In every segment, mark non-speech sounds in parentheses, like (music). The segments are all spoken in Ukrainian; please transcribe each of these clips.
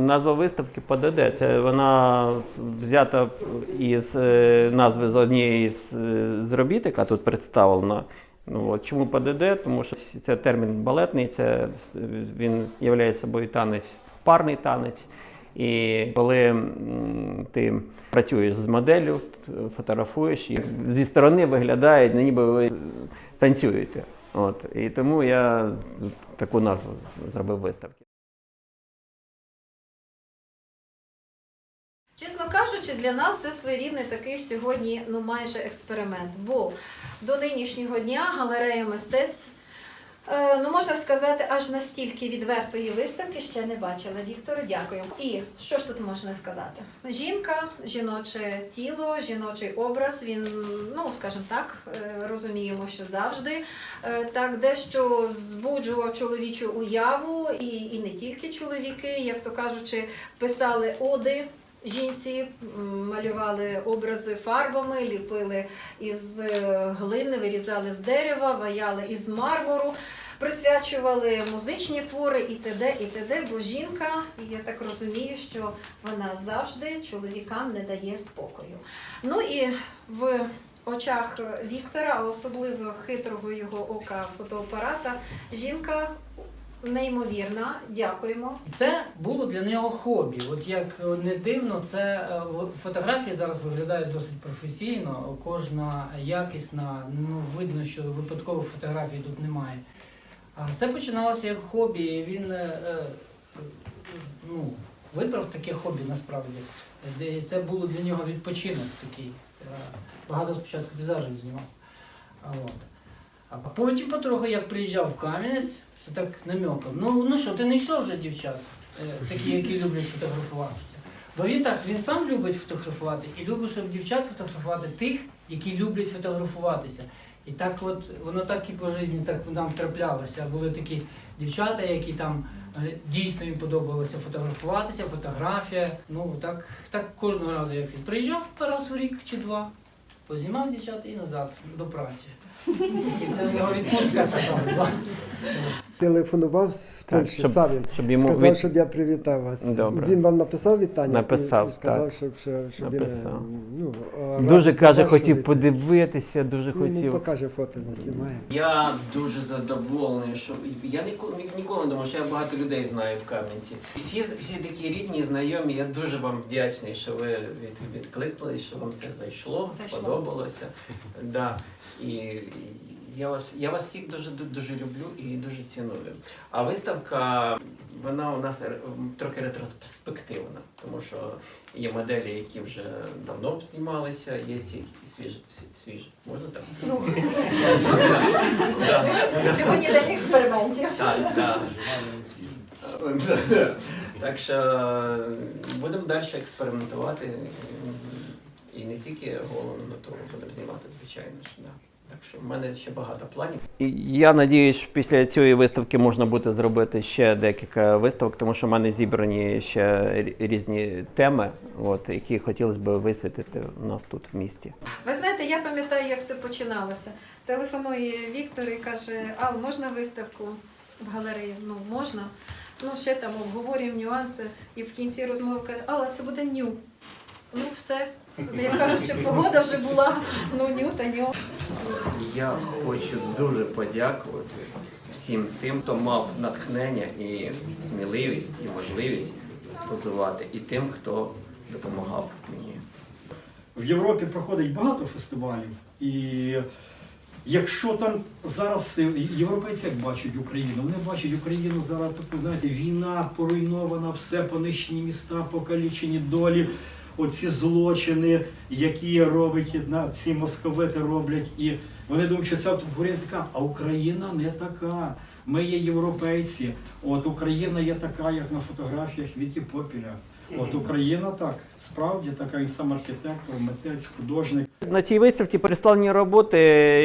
Назва виставки ПДД. Це вона взята із е, назви з однієї з, е, з робіт, яка тут представлена. Ну, от. Чому ПДД? Тому що це термін балетний, це, він являє собою танець, парний танець. І коли ти працюєш з моделлю, фотографуєш, і зі сторони виглядає, ну, ніби ви танцюєте. От. І тому я таку назву зробив виставки. Чесно кажучи, для нас це своєрідний такий сьогодні ну майже експеримент. Бо до нинішнього дня галерея мистецтв, е, ну можна сказати, аж настільки відвертої виставки ще не бачила. Вікторе, дякую. І що ж тут можна сказати? Жінка, жіноче тіло, жіночий образ. Він, ну скажімо так, е, розуміємо, що завжди е, так дещо збуджував чоловічу уяву, і, і не тільки чоловіки, як то кажучи, писали оди жінці, малювали образи фарбами, ліпили із е, глини, вирізали з дерева, ваяли із мармуру, присвячували музичні твори і т.д. і т.д. Бо жінка, я так розумію, що вона завжди чоловікам не дає спокою. Ну і в очах Віктора, особливо хитрого його ока фотоапарата, жінка неймовірна. Дякуємо. Це було для нього хобі. От як не дивно, це е, фотографії зараз виглядають досить професійно. Кожна якісна, ну видно, що випадкових фотографій тут немає. А це починалося як хобі. і Він е, е, ну, вибрав таке хобі насправді. І Це було для нього відпочинок такий. Багато спочатку пейзажів знімав. От. А потім потроху, як приїжджав в Кам'янець, це так намеком. Ну, ну що, ти не йшов вже дівчат, е, такі, які люблять фотографуватися. Бо він так, він сам любить фотографувати і любить, щоб дівчат фотографувати тих, які люблять фотографуватися. І так от воно так і по житті так нам траплялося. Були такі дівчата, які там е, дійсно їм подобалося фотографуватися, фотографія. Ну так, так кожного разу, як він приїжджав раз в рік чи два, познімав дівчат і назад до праці. І це його відпустка така була. Телефонував з Так, Польщі щоб- Савін. щоб йому сказав, від- щоб я привітав вас. Добре. Він вам написав вітання Написав, і, і сказав, так. щоб, щоб, щоб Написав. е, ну, Дуже каже, хотів подивитися, дуже Ну, Він хотів. покаже фото, не знімає. Я дуже задоволений, що я ніколи, ніколи не думав, що я багато людей знаю в Кам'янці. Всі, всі такі рідні, знайомі. Я дуже вам вдячний, що ви від, відкликнулись, що вам це зайшло, Зайшло. сподобалося. Да. І я вас, я вас всіх дуже дуже люблю і дуже ціную. А виставка, вона у нас трохи ретроспективна, тому що є моделі, які вже давно знімалися, є ті свіжі, свіжі. Можна так? Ну, (laughs) сьогодні день експериментів. Так, так. Так що будемо далі експериментувати. І не тільки голову на то будемо знімати, звичайно ж. Да. Так що в мене ще багато планів. І Я надіюсь, після цієї виставки можна буде зробити ще декілька виставок, тому що в мене зібрані ще різні теми, от, які хотілося б висвітити у нас тут в місті. Ви знаєте, я пам'ятаю, як це починалося. Телефонує Віктор і каже: А можна виставку в галереї? Ну можна. Ну ще там обговорюємо нюанси, і в кінці розмови каже, але це буде ню. Ну все. Як кажучи, погода вже була, ну ню та ню. Я хочу дуже подякувати всім тим, хто мав натхнення і сміливість, і можливість позивати, і тим, хто допомагав мені. В Європі проходить багато фестивалів, і якщо там зараз е, європейці як бачать Україну, вони бачать Україну зараз таку, знаєте, війна поруйнована, все понищені міста, покалічені долі, оці злочини, які робить на ці московити роблять. І вони думають, що це Україна така, а Україна не така. Ми є європейці. От Україна є така, як на фотографіях Віті Попіля. От Україна так, справді така, він сам архітектор, митець, художник. На цій виставці представлені роботи,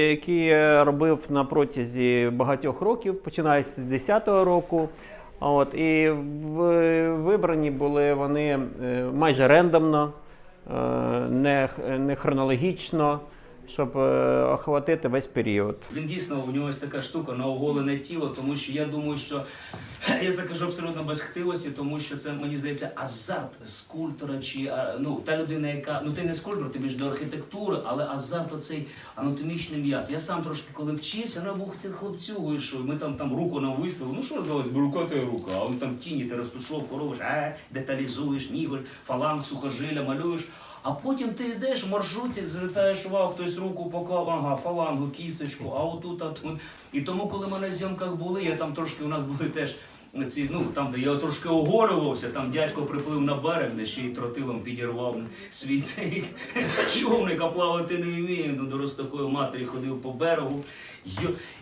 які я робив на протязі багатьох років, починаючи з 10-го року. От, і в, вибрані були вони е, майже рендомно, е, не, не хронологічно, щоб е, охватити весь період. Він дійсно у нього є така штука на оголене тіло, тому що я думаю, що (laughs) я це кажу абсолютно без хтивості, тому що це мені здається азарт скульптора чи ну та людина, яка ну ти не скульптор, ти більш до архітектури, але азарт оцей анатомічний м'яз. Я сам трошки коли вчився, ну був хлопцюгою, що ми там там руку нам виставили. Ну що здалось, рука та рука, а он там тіні ти розтушовку робиш, е, деталізуєш, ніголь, фаланг, сухожилля, малюєш. А потім ти йдеш в маршрутці, звертаєш увагу, хтось руку поклав, ага, фалангу, кісточку, а отут, а тут. І тому, коли ми на зйомках були, я там трошки у нас були теж ці, ну там, де я трошки оголювався, там дядько приплив на берег, де ще й тротилом підірвав свій цей човник, а плавати не вміє. Ну, до такої матері ходив по берегу.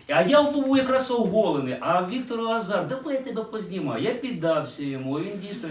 А я був якраз оголений, а Віктор Азар, давай я тебе познімаю. Я піддався йому, він дійсно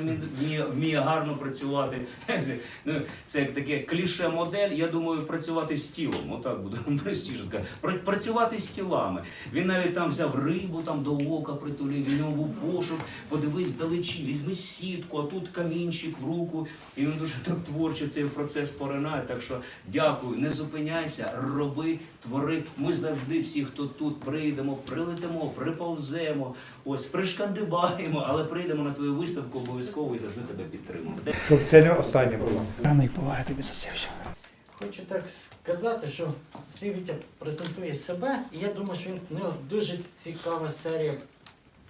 вміє, гарно працювати. (laughs) Ну, це як таке кліше модель. Я думаю, працювати з тілом. Отак буду (laughs) простіше сказати. Працювати з тілами. Він навіть там взяв рибу там до ока притулив, в нього пошук, подивись вдалечі, візьми сітку, а тут камінчик в руку. І він дуже так творчо цей процес поринає. Так що дякую, не зупиняйся, роби, твори. Ми завжди всі, хто тут прийдемо, прилетимо, приповземо, ось пришкандибаємо, але прийдемо на твою виставку обов'язково і завжди тебе підтримуємо. Щоб це не останнє було. Рано і повага тобі за це все. Хочу так сказати, що всі Вітя презентує себе, і я думаю, що він в нього дуже цікава серія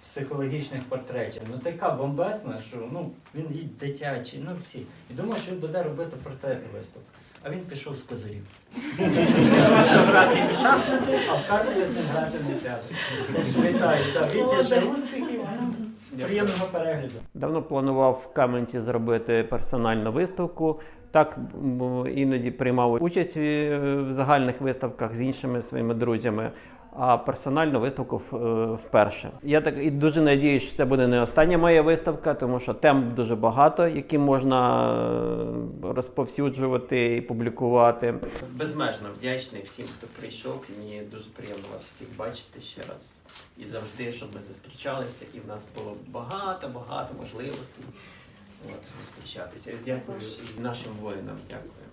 психологічних портретів. Ну така бомбесна, що ну він і дитячий, ну всі. І думаю, що він буде робити портрети виставки. А він пішов з козирів. Можна грати в шахмати, а в карти я з ним грати не сяду. Вітаю, Вітя ще успіхів, приємного перегляду. Давно планував в Кам'янці зробити персональну виставку. Так іноді приймав участь е, в загальних виставках з іншими своїми друзями. А персональну виставку е, вперше. Я так і дуже надіюсь, що це буде не остання моя виставка, тому що тем дуже багато, які можна е, розповсюджувати і публікувати. Безмежно вдячний всім, хто прийшов, і мені дуже приємно вас всіх бачити ще раз. І завжди, щоб ми зустрічалися, і в нас було багато-багато можливостей от, зустрічатися. Дякую і нашим воїнам, дякую.